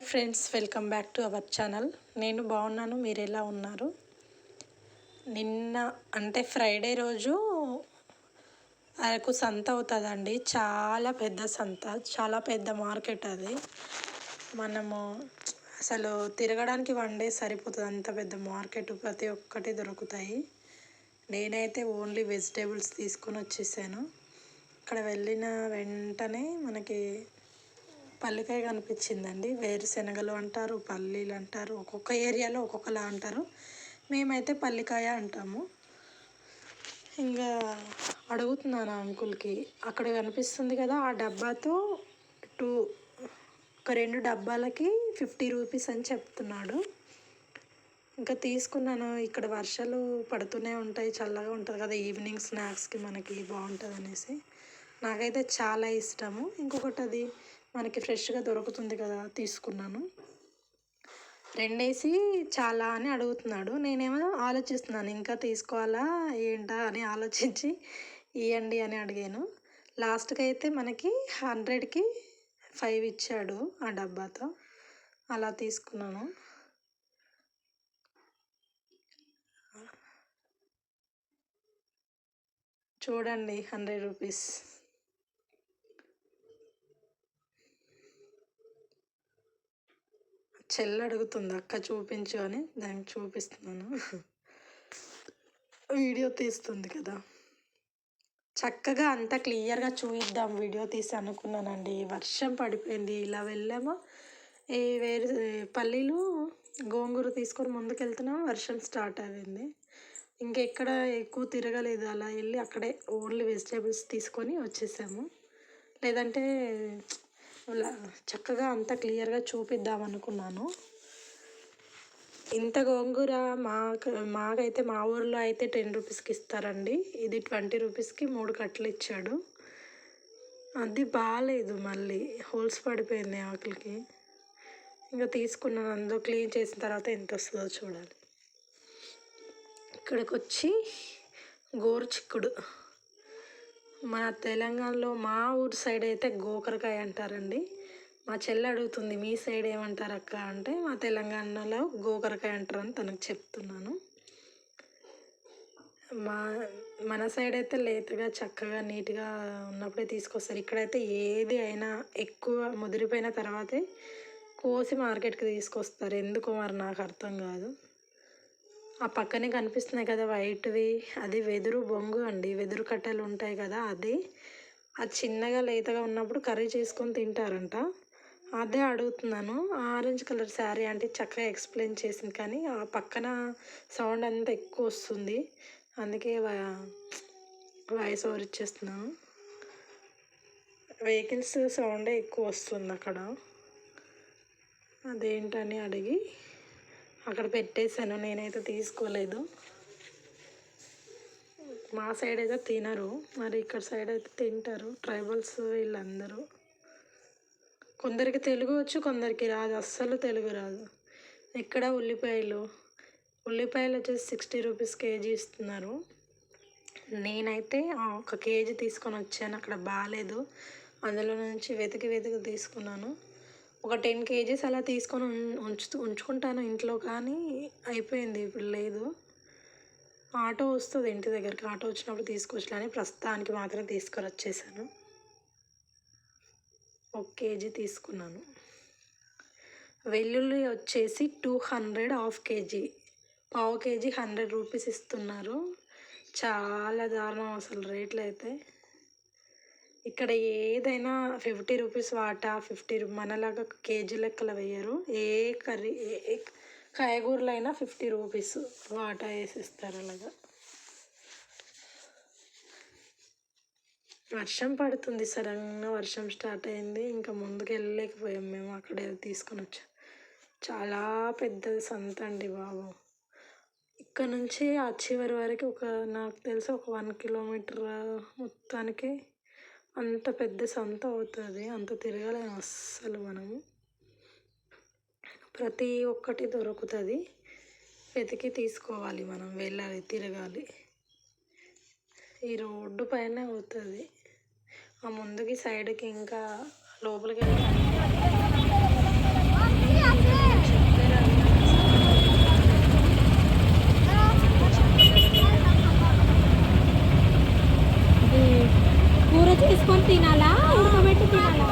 Friends welcome back to our channel. నేను బాగున్నాను మీరు ఎలా ఉన్నారు? నిన్న అంటే ఫ్రైడే రోజు అరకు సంత అవుతుందండి. చాలా పెద్ద సంత చాలా పెద్ద మార్కెట్ అది. మనము అసలు తిరగడానికి వన్ డే సరిపోతుంది అంత పెద్ద మార్కెట్ ప్రతి ఒక్కటి దొరుకుతాయి. నేనైతే ఓన్లీ వెజిటేబుల్స్ తీసుకొని వచ్చేసాను. అక్కడ వెళ్ళిన వెంటనే మనకి పల్లికాయ కనిపించిందండి. వేరుశనగలు అంటారు పల్లీలు అంటారు ఒక్కొక్క ఏరియాలో ఒక్కొక్కలా అంటారు. మేమైతే పల్లికాయ అంటాము. ఇంకా అడుగుతున్నాను అంకుల్కి. అక్కడ కనిపిస్తుంది కదా ఆ డబ్బాతో టూ ఒక రెండు డబ్బాలకి ఫిఫ్టీ రూపీస్ అని చెప్తున్నాడు. ఇంకా తీసుకున్నాను. ఇక్కడ వర్షాలు పడుతూనే ఉంటాయి చల్లగా ఉంటుంది కదా ఈవినింగ్ స్నాక్స్కి మనకి బాగుంటుంది అనేసి నాకైతే చాలా ఇష్టము. ఇంకొకటి అది మనకి ఫ్రెష్గా దొరుకుతుంది కదా తీసుకున్నాను. రెండేసి చాలా అని అడుగుతున్నాడు. నేనేమో ఆలోచిస్తున్నాను ఇంకా తీసుకోవాలా ఏంటా అని ఆలోచించి ఇవ్వండి అని అడిగాను. లాస్ట్కి అయితే మనకి హండ్రెడ్కి ఫైవ్ ఇచ్చాడు ఆ డబ్బాతో. అలా తీసుకున్నాను. చూడండి హండ్రెడ్ రూపీస్. చెల్లి అడుగుతుంది అక్క చూపించు అని దానికి చూపిస్తున్నాను. వీడియో తీస్తుంది కదా. చక్కగా అంత క్లియర్గా చూపిద్దాం వీడియో తీసి అనుకున్నానండి. వర్షం పడిపోయింది. ఇలా వెళ్ళామో. ఈ వేరు పల్లీలు గోంగూర తీసుకొని ముందుకు వెళ్తున్నాం వర్షం స్టార్ట్ అయింది. ఇంకెక్కడ ఎక్కువ తిరగలేదు. అలా వెళ్ళి అక్కడే ఓన్లీ వెజిటేబుల్స్ తీసుకొని వచ్చేసాము. లేదంటే చక్కగా అంత క్లియర్గా చూపిద్దాం అనుకున్నాను ఇంత గోంగూర మాకు మాకైతే మా ఊర్లో అయితే టెన్ రూపీస్కి ఇస్తారండి. ఇది ట్వంటీ రూపీస్కి మూడు కట్టలు ఇచ్చాడు. అది బాగాలేదు మళ్ళీ హోల్స్ పడిపోయింది ఆకులకి. ఇంకా తీసుకున్నాను అందులో క్లీన్ చేసిన తర్వాత ఎంత వస్తుందో చూడాలి. ఇక్కడికి వచ్చి గోరు చిక్కుడు. మన తెలంగాణలో మా ఊరు సైడ్ అయితే గోకరకాయ అంటారండి. మా చెల్లి అడుగుతుంది మీ సైడ్ ఏమంటారు అక్క అంటే మా తెలంగాణలో గోకరకాయ అంటారని తనకు చెప్తున్నాను. మా మన సైడ్ అయితే లేతగా చక్కగా నీట్గా ఉన్నప్పుడే తీసుకొస్తారు. ఇక్కడైతే ఏది అయినా ఎక్కువ ముదిరిపోయిన తర్వాతే కోసి మార్కెట్కి తీసుకొస్తారు. ఎందుకో మరి నాకు అర్థం కాదు. ఆ పక్కనే కనిపిస్తున్నాయి కదా వైట్వి అది వెదురు బొంగు అండి. వెదురు కట్టెలు ఉంటాయి కదా అది. అది చిన్నగా లేతగా ఉన్నప్పుడు కర్రీ చేసుకొని తింటారంట. అదే అడుగుతున్నాను. ఆరెంజ్ కలర్ శారీ అంటే చక్కగా ఎక్స్ప్లెయిన్ చేసింది కానీ ఆ పక్కన సౌండ్ అంతా ఎక్కువ వస్తుంది. అందుకే వాయిస్ ఓవర్ ఇచ్చేస్తున్నాను. వెహికల్స్ సౌండే ఎక్కువ వస్తుంది అక్కడ. అదేంటని అడిగి అక్కడ పెట్టేశాను నేనైతే తీసుకోలేదు. మా సైడ్ అయితే తినరు మరి ఇక్కడ సైడ్ అయితే తింటారు ట్రైబల్స్ వీళ్ళందరూ. కొందరికి తెలుగు వచ్చు కొందరికి రాదు అస్సలు తెలుగు రాదు. ఇక్కడ ఉల్లిపాయలు? ఉల్లిపాయలు వచ్చేసి సిక్స్టీ రూపీస్ కేజీ ఇస్తున్నారు. నేనైతే ఒక కేజీ తీసుకొని వచ్చాను అక్కడ బాగాలేదు. అందులో నుంచి వెతికి వెతికి తీసుకున్నాను. ఒక టెన్ కేజీస్ అలా తీసుకొని ఉంచు ఉంచుకుంటాను ఇంట్లో కానీ అయిపోయింది ఇప్పుడు లేదు. ఆటో వస్తుంది ఇంటి దగ్గరికి. ఆటో వచ్చినప్పుడు తీసుకొచ్చలేని ప్రస్తుతానికి మాత్రం తీసుకొని వచ్చేసాను. ఒక కేజీ తీసుకున్నాను. వెల్లుల్లి వచ్చేసి టూ హండ్రెడ్ హాఫ్ కేజీ. పావు కేజీ హండ్రెడ్ రూపీస్ ఇస్తున్నారు. చాలా దారుణం అసలు రేట్లు అయితే. ఇక్కడ ఏదైనా ఫిఫ్టీ రూపీస్ వాటా ఫిఫ్టీ మనలాగా కేజీ లెక్కల వేయరు ఏ కర్రీ ఏ కాయగూరలు అయినా ఫిఫ్టీ రూపీస్ వాటా వేసిస్తారు అలాగా. వర్షం పడుతుంది సడన్గా వర్షం స్టార్ట్ అయింది. ఇంకా ముందుకు వెళ్ళలేకపోయాం మేము అక్కడే తీసుకొని వచ్చాం. చాలా పెద్దది సంత అండి బాబు. ఇక్కడ నుంచి ఆ చివరి వరకు ఒక నాకు తెలిసి ఒక వన్ కిలోమీటర్ మొత్తానికి అంత పెద్ద సంత అవుతుంది అంత తిరగలేము అస్సలు మనము ప్రతి ఒక్కటి దొరుకుతుంది. వెతికి తీసుకోవాలి మనం వెళ్ళాలి తిరగాలి. ఈ రోడ్డు పైన అవుతుంది. ఆ ముందుకి సైడ్కి ఇంకా లోపలికి వెళ్ళి చేసుకొని తినాలా? ఉడకబెట్టి తినాలా?